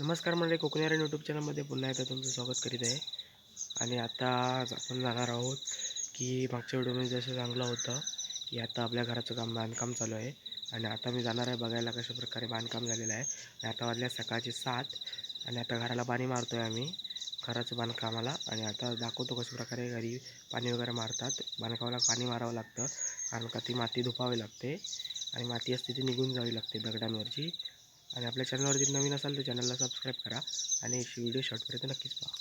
नमस्कार मंडळी कोकणीवारी यूट्यूब चॅनलमध्ये पुन्हा एकदा तुमचं स्वागत करीत आहे. आणि आता आपण जाणार आहोत की मागच्या व्हिडिओमध्ये जसं चांगलं होतं की आता आपल्या घराचं काम बांधकाम चालू आहे. आणि आता मी जाणार आहे बघायला कशा प्रकारे बांधकाम झालेलं आहे. आणि आता वाजल्या सकाळचे सात आणि आता घराला पाणी मारतो आहे आम्ही घराचं बांधकामाला आणि आता दाखवतो कशा प्रकारे घरी पाणी वगैरे मारतात. बांधकामाला पाणी मारावं लागतं. कारण का ती माती धुपावी लागते. आणि माती असते ती निघून जावी लागते दगडांवरची. आणि आपल्या चॅनलवरती नवीन असाल तर चॅनलला सबस्क्राईब करा आणि व्हिडिओ शॉर्टपर्यंत नक्कीच पहा.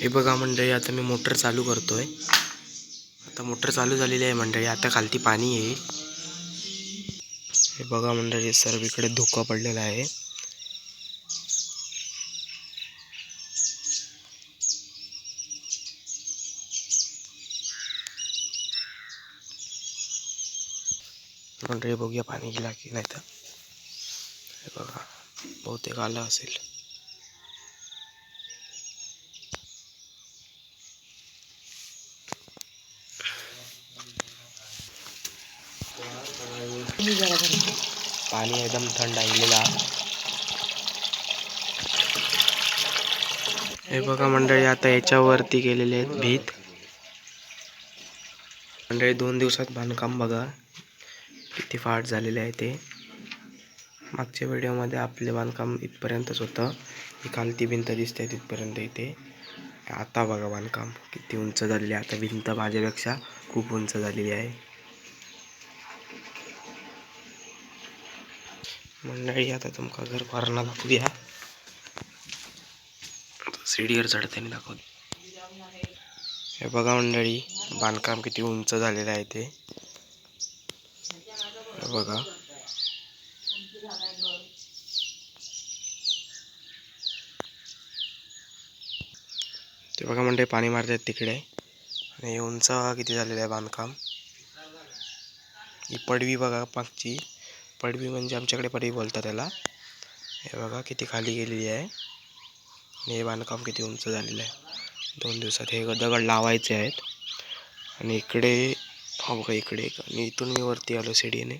हे बघा मंडळी आता मी मोटर चालू करतोय. आता मोटर चालू झालेली आहे मंडळी आता खालती पाणी येईल. हे बघा मंडळी सर्वीकडे धोका पडलेला आहे. मंडळी बघूया पाणी गेला की नाही तर हे बघा बहुतेक आलं असेल पाणी एकदम थंड आलेला हे बघा मंडळी आता याच्यावरती गेलेले आहेत भीत। मंडळी दोन दिवसात बांधकाम बघा। किती फाट झालेले आहे ते. मागच्या व्हिडिओमध्ये आपले बांधकाम इथपर्यंतच होतं. ही खालती भिंत दिसते तिथपर्यंत इथे. आता बघा बांधकाम. किती उंच झालेली आहे. आता भिंत माझ्यापेक्षा खूप उंच झालेली आहे. मंडळी आता तुमका घर भरणा दाखवूया. सीडीवर चढताना दाखवू हे बघा मंडळी बांधकाम किती उंच झालेलं आहे ते. हे बघा. ते बघा म्हणते पाणी मारतात तिकडे. आणि उंच किती झालेलं आहे बांधकाम. ही पडवी बघा मागची. पडवी म्हणजे आमच्याकडे पडवी बोलतात त्याला. हे बघा किती खाली गेलेली आहे. आणि हे बांधकाम किती उंच झालेलं आहे. दोन दिवसात हे दगड लावायचे आहेत. आणि इकडे हा बघा इकडे एक. आणि इथून मी वरती आलो सीडीने.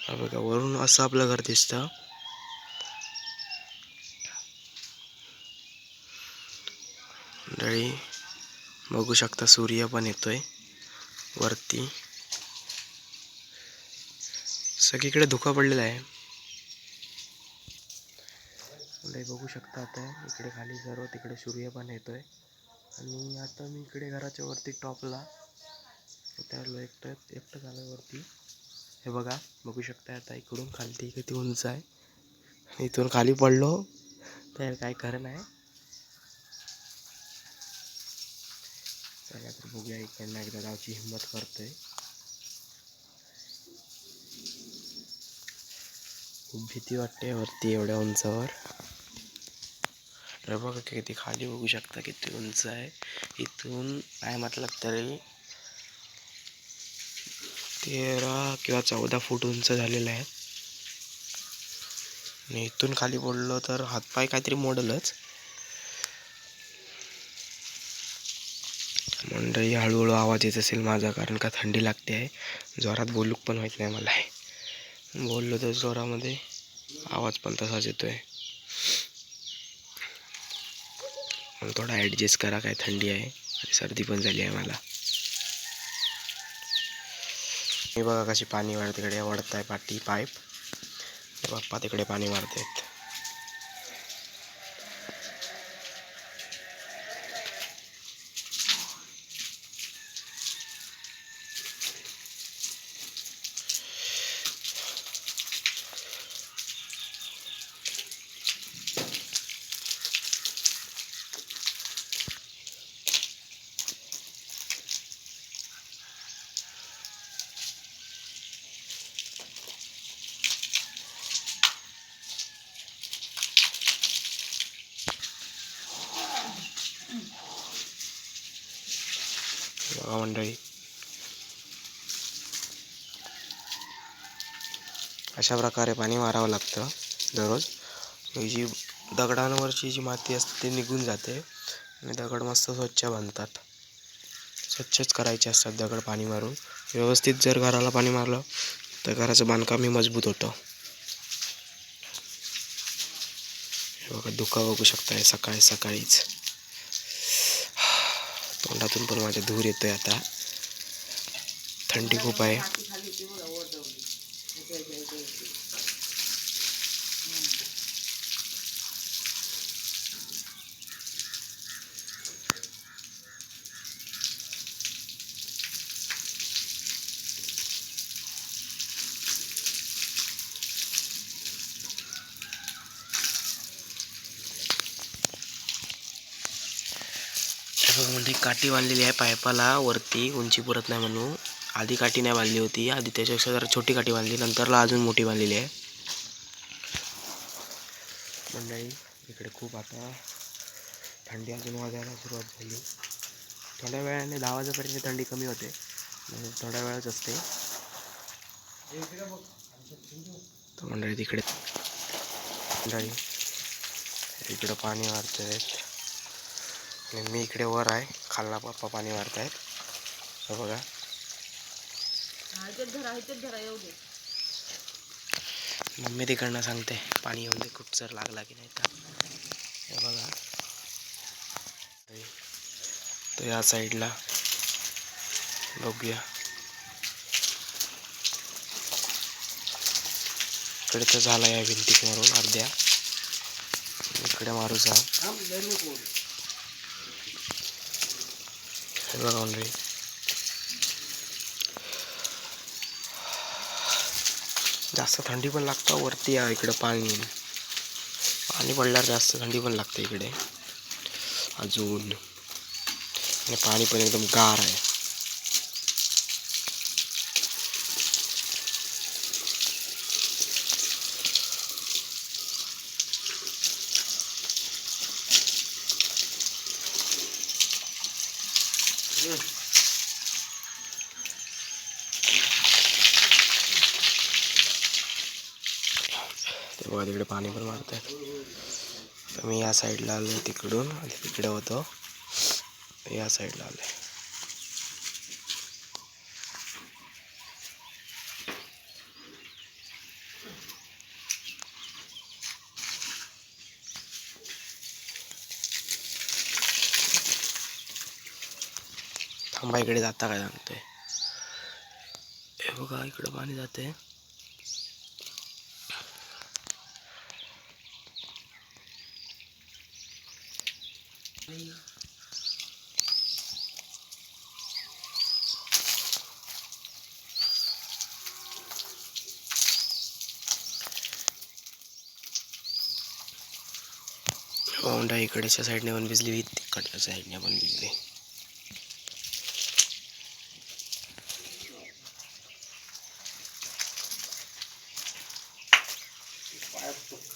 हा बघा वरून असं आपलं घर दिसतं. मंडळी बघू शकता सूर्य पण येतोय वरती. सगळीकडे धुका पडलेला आहे. मंडळी बघू शकता आता इकडे खाली सर्व तिकडे सूर्य पण येतोय. आणि आता मी इकडे घराच्या वरती टॉपला उतरलो एकटं एकटं झालं वरती हे बघा बघू शकता आता इकडून खालती किती उंच आहे. इथून खाली पडलो तर काय खरं नाही. चला तर बघूया इकडनं एकदा गावची हिंमत करतोय. खूप भीती वाटते वरती एवढ्या उंचावर. तर बघा किती खाली बघू शकता किती उंच आहे. इथून काय म्हटलं तरी तेरा किंवा चौदा फूट उंच झालेलं आहे. आणि इथून खाली पडलो तर हातपाय काहीतरी मोडलच. मंडळी हळूहळू आवाज येत असेल माझा कारण का थंडी लागते आहे. जोरात बोलूक पण माहीत नाही मला बोललो तर जोरामध्ये आवाज पण तसाच येतोय. मग थोडा ॲडजस्ट करा काय थंडी आहे. आणि सर्दी पण झाली आहे मला. मी बघा कशी पाणी वाढ तिकडे वडत आहे पाठी पाईप बाप्पा तिकडे पाणी मारतायत बघा मंडळी अशा प्रकारे पाणी मारावं लागतं दररोज. जी दगडांवरची जी माती असते ती निघून जाते आणि दगड मस्त स्वच्छ बनतात. स्वच्छच करायचे असतात दगड पाणी मारून. व्यवस्थित जर घराला पाणी मारलं तर घराचं बांधकामही मजबूत होतं. हे बघा धुका बघू शकताय सकाळी सकाळीच. तोंडातून पण माझ्या धूर येतोय आता. थंडी खूप आहे हे बघ म्हणजे काठी बांधलेली आहे पायपाला वरती उंची पुरत नाही म्हणून. आधी काठी नाही बांधली होती आधी त्याच्यापेक्षा जरा छोटी काठी बांधली नंतरला अजून मोठी बांधलेली आहे. मंडळी इकडे खूप आता थंडी अजून वाजायला सुरुवात झाली. थोड्या वेळाने दहा वाजेपर्यंत थंडी कमी होते म्हणजे थोड्या वेळच असते. मंडळी तिकडे मंडळी इकडं पाणी मारतायत आणि मी इकडे वर आहे. खालना पप्पा पाणी मारतायत. हे बघा. मम्मी तिकडनं सांगते पाणी येऊन दे खूप जर लागला की नाही तर. हे बघा. तर या साईडला. बघूया. इकडे तर झाला या भिंतीक मारून अर्ध्या. इकडे मारूचा हे बघा ऑनलाईन जास्त थंडी पण लागतं वरती आहे इकडं पाणी. पाणी पडल्यावर जास्त थंडी पण लागते इकडे. अजून. आणि पाणी पण एकदम गार आहे. ते बघा तिकडे पाणी पण मारतात तर मी या साईडला आलो तिकडून. आणि तिकडे होतो. या साईडला आलो थांबा इकडे जाता काय सांगतोय? हे बघा इकडं पाणी जाते. होंडा इकडच्या साईडने पण भिजली तिकडच्या साईडने पण भिजली.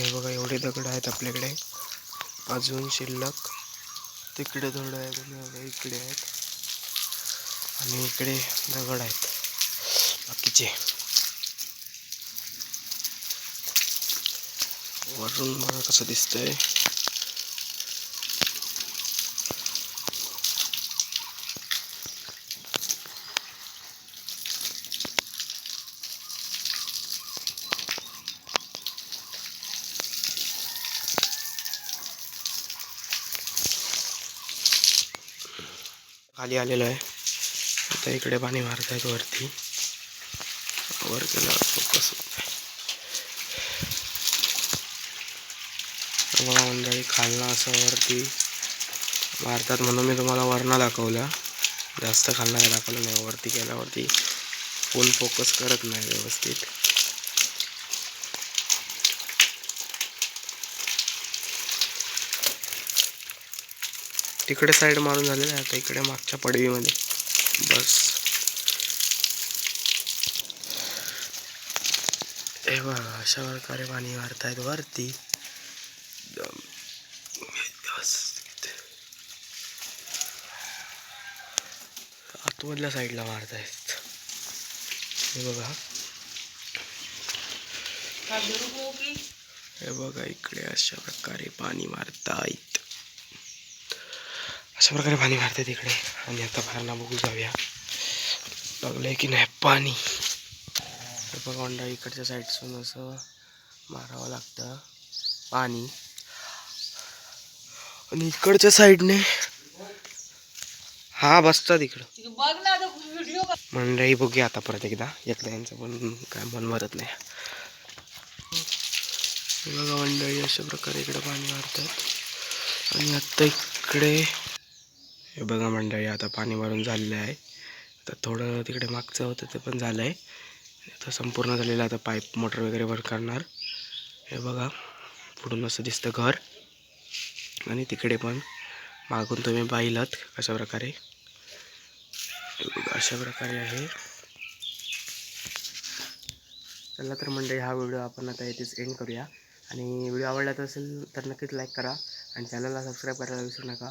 हे बघा एवढे दगड आहेत आपल्याकडे. अजून शिल्लक. तिकडे दगड आहेत आणि इकडे आहेत. आणि इकडे दगड आहेत. बाकीचे. वरून बघा कसं दिसतंय. खाली आलेलो आहे. आता इकडे पाणी मारत आहेत वरती. वर त्याला फोकस बघा मंडळी खालनं असं वरती मारतात म्हणून मी तुम्हाला वरनं दाखवलं. जास्त खालनं दाखवलं नाही. वरती गेल्यावरती फुल फोकस करत नाही व्यवस्थित. तिकडे साईड मारून झालेलं आहे आता इकडे मागच्या पडवीमध्ये. बस. हे बघा अशा प्रकारे पाणी मारतायत वरती. आतमधल्या साईडला मारतायत हे बघा. हे बघा इकडे अशा प्रकारे पाणी मारतायत अशा प्रकारे पाणी मारतात इकडे. आणि आता बाहेरना बघू जाऊया. लागलंय की नाही पाणी. बघा इकडच्या साईडसून असं मारावं लागतं पाणी. आणि इकडच्या साईडने हा बसतात इकडं. मंडळी बघूया आता परत एकदा. एकदा यांचं पण काय मन भरत नाही. बघा मंडळी अशा प्रकारे इकडे पाणी मारतात आणि आत्ता इकडे हे बघा मंडळी आता पाणी मारून झालेलं आहे. आता थोडं तिकडे मागचं होतं ते पण झालं आहे आता संपूर्ण झालेलं आता पाईप मोटर वगैरे वर करणार. हे बघा पुढून असं दिसतं घर. आणि तिकडे पण मागून तुम्ही पाहिलात कशा प्रकारे. अशा प्रकारे आहे. चला तर मंडळी हा व्हिडिओ आपण आता येथेच एंड करूया. आणि व्हिडिओ आवडला असेल तर नक्कीच लाईक करा. आणि चॅनलला सबस्क्राईब करायला विसरू नका.